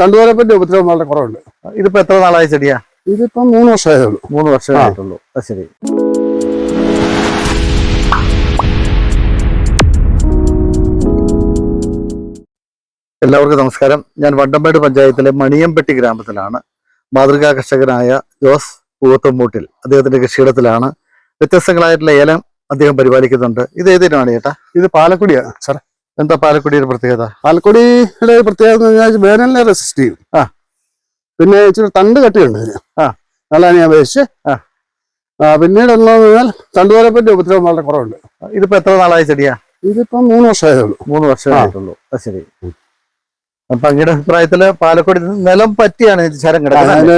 തണ്ടുവരപ്പന്റെ ഉപദ്രവം വളരെ കുറവുണ്ട്. ഇതിപ്പോ എത്ര നാളായി ചെടിയാ? ഇതിപ്പോ മൂന്ന് വർഷമായതേ ഉള്ളൂ മൂന്ന് വർഷമായിട്ടുള്ളൂ അത് ശരി. എല്ലാവർക്കും നമസ്കാരം. ഞാൻ വണ്ടമ്പേട് പഞ്ചായത്തിലെ മണിയമ്പെട്ടി ഗ്രാമത്തിലാണ് മാതൃകാ കർഷകനായ ജോസ് പൂവത്തമ്പൂട്ടിൽ. അദ്ദേഹത്തിന്റെ കൃഷിയിടത്തിലാണ് വ്യത്യസ്തങ്ങളായിട്ടുള്ള ഏലം അദ്ദേഹം പരിപാലിക്കുന്നുണ്ട്. ഇത് ഏതിനാണ് ചേട്ടാ? ഇത് പാലക്കുടിയാണ് സാർ എന്താ പാലക്കുടിയുടെ പ്രത്യേകത? പാലക്കുടിയുടെ പ്രത്യേകത എന്ന് പറഞ്ഞാൽ വേനലിനെ റെസിസ്റ്റ് ചെയ്യും. ആ. പിന്നെ ഇച്ചിരി തണ്ട് കട്ടിയുണ്ട്. ഇതിന് ആ. ഞാൻ അപേക്ഷിച്ച് ആ. പിന്നീട് എന്താന്ന് പറഞ്ഞാൽ തണ്ടുവരപ്പന്റെ ഉപദ്രവം വളരെ കുറവുണ്ട്. ഇതിപ്പോ എത്ര നാളായ ചെടിയാ? ഇതിപ്പം മൂന്ന് വർഷമായതേ ഉള്ളൂ. മൂന്ന് വർഷമായിട്ടുള്ളൂ ശരി. അപ്പൊ അങ്ങയുടെ അഭിപ്രായത്തിൽ പാലക്കുടി നിലം പറ്റിയാണ് ശരം കിടക്കുന്നത്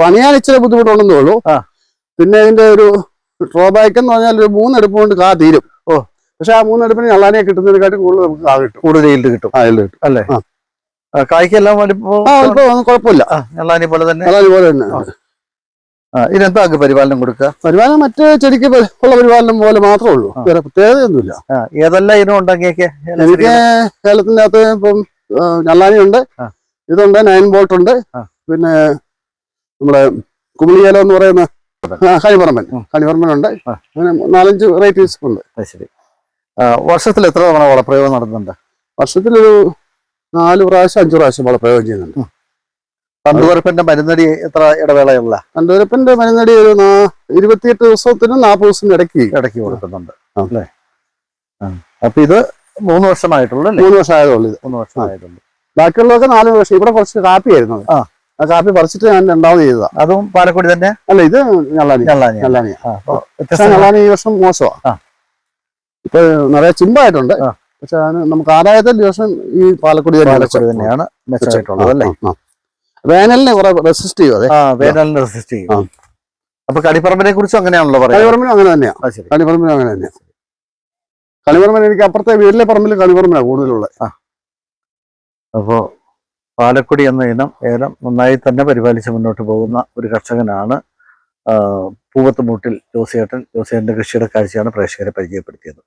പണിയാൻ ഇച്ചിരി ബുദ്ധിമുട്ടുണ്ടെന്നേ ഉള്ളൂ. ആ. പിന്നെ ഇതിന്റെ ഒരു ഡ്രോബാക്ക് എന്ന് പറഞ്ഞാൽ ഒരു മൂന്നെടുപ്പ് കൊണ്ട് കാ തീരും. ഓ. പക്ഷെ ആ മൂന്നെടുപ്പിന് ഞള്ളാനെ കിട്ടുന്നതിനെക്കാട്ടും കൂടുതൽ നമുക്ക് കാ കിട്ടും. കൂടുതൽ ഈൽഡ് കിട്ടും. ആ ഈൽഡ് കിട്ടും. അല്ലേ? കായ്ക്കെല്ലാം വലിപ്പോ ആ ഇപ്പൊ ഒന്നും കുഴപ്പമില്ല. അള്ളാനെ പോലെ തന്നെ? അള്ളാനെ പോലെ തന്നെ. ഇതിനെന്താ പരിപാലനം കൊടുക്കുക? പരിപാലനം മറ്റ് ചെടിക്ക് ഉള്ള പരിപാലനം പോലെ മാത്രമേ ഉള്ളൂ. വേറെ പ്രത്യേകതയൊന്നുമില്ല. ഏതെല്ലാം ഇനം ഉണ്ടാക്കിയൊക്കെ എനിക്ക് കേരളത്തിന്റെ അകത്ത് ഇപ്പം ഞള്ളാനിയുണ്ട്. ഇതുണ്ട് നയൻ ബോൾട്ട് ഉണ്ട്. പിന്നെ നമ്മുടെ കുമിളിയേലം എന്ന് പറയുന്ന കണിപറമ്പൻ. കണിപറമ്പൻ ഉണ്ട്. അങ്ങനെ നാലഞ്ച് വെറൈറ്റീസ് ഉണ്ട്. ശരി. വർഷത്തിൽ എത്ര തവണ വളപ്രയോഗം നടത്തുന്നുണ്ട്? വർഷത്തിലൊരു നാല് പ്രാവശ്യം അഞ്ചു പ്രാവശ്യം വളപ്രയോഗം ചെയ്യുന്നുണ്ട്. തണ്ടുവരപ്പന്റെ മരുന്നടി എത്ര ഇടവേളയുള്ള? തണ്ടുവരപ്പന്റെ മരുന്നടി ഒരു ഇരുപത്തിയെട്ട് ദിവസത്തിനും നാൽപ്പത് ദിവസത്തിനും ഇടയ്ക്ക് ഇടയ്ക്ക് കൊടുക്കുന്നുണ്ട്. അല്ലേ? ആ. അപ്പൊ ഇത് മൂന്ന് വർഷമായിട്ടുള്ളൂ മൂന്ന് വർഷം ആയതുള്ളൂ ഇത്. മൂന്ന് വർഷമായിട്ടുള്ളൂ ബാക്കിയുള്ളതൊക്കെ നാല് വർഷം. ഇവിടെ കുറച്ച് കാപ്പി ആയിരുന്നു ആ. കാപ്പി പറിച്ചിട്ട് ഞാൻ രണ്ടാമത് ചെയ്തതാ. അതും പാലക്കുടി തന്നെ? അല്ല ഇത് ഞള്ളാനി. ഞള്ളാനി ഞള്ളാനി ആ, ഞള്ളാനി ഈ വർഷം മോശമാ. ആ. ഇപ്പൊ നിറയെ ചിമ്പായിട്ടുണ്ട് പക്ഷെ അതിന് നമുക്ക് ആദായത്തിൽ ദിവസം ഈ പാലക്കുടി തന്നെ പാലക്കുടി തന്നെയാണ് അല്ലേ. വേനലിനെ കുറെ റെസിസ്റ്റ് ചെയ്യും അതെ? വേനലിനെ റെസിസ്റ്റ് ചെയ്യും. അപ്പൊ കണിപ്പറമ്പിനെ കുറിച്ചും അങ്ങനെയാണല്ലോ പറയുന്നത്. കണിപ്പറമ്പിനും അങ്ങനെ തന്നെയാണ് കണിപ്പറമ്പിനും അങ്ങനെ തന്നെയാണ് കളിപറമ്പിന് എനിക്ക് അപ്പുറത്തെ വീട്ടിലെ പറമ്പിൽ കണിപ്പറമ്പിനാണ് കൂടുതലുള്ളത്. അപ്പോ പാലക്കുടി എന്ന ഇനം ഏലം നന്നായി തന്നെ പരിപാലിച്ച് മുന്നോട്ട് പോകുന്ന ഒരു കർഷകനാണ് പൂവത്തുമൂട്ടിൽ ജോസിയേട്ടൻ ജോസിയേട്ടന്റെ കൃഷിയുടെ കാഴ്ചയാണ് പ്രേക്ഷകരെ പരിചയപ്പെടുത്തിയത്.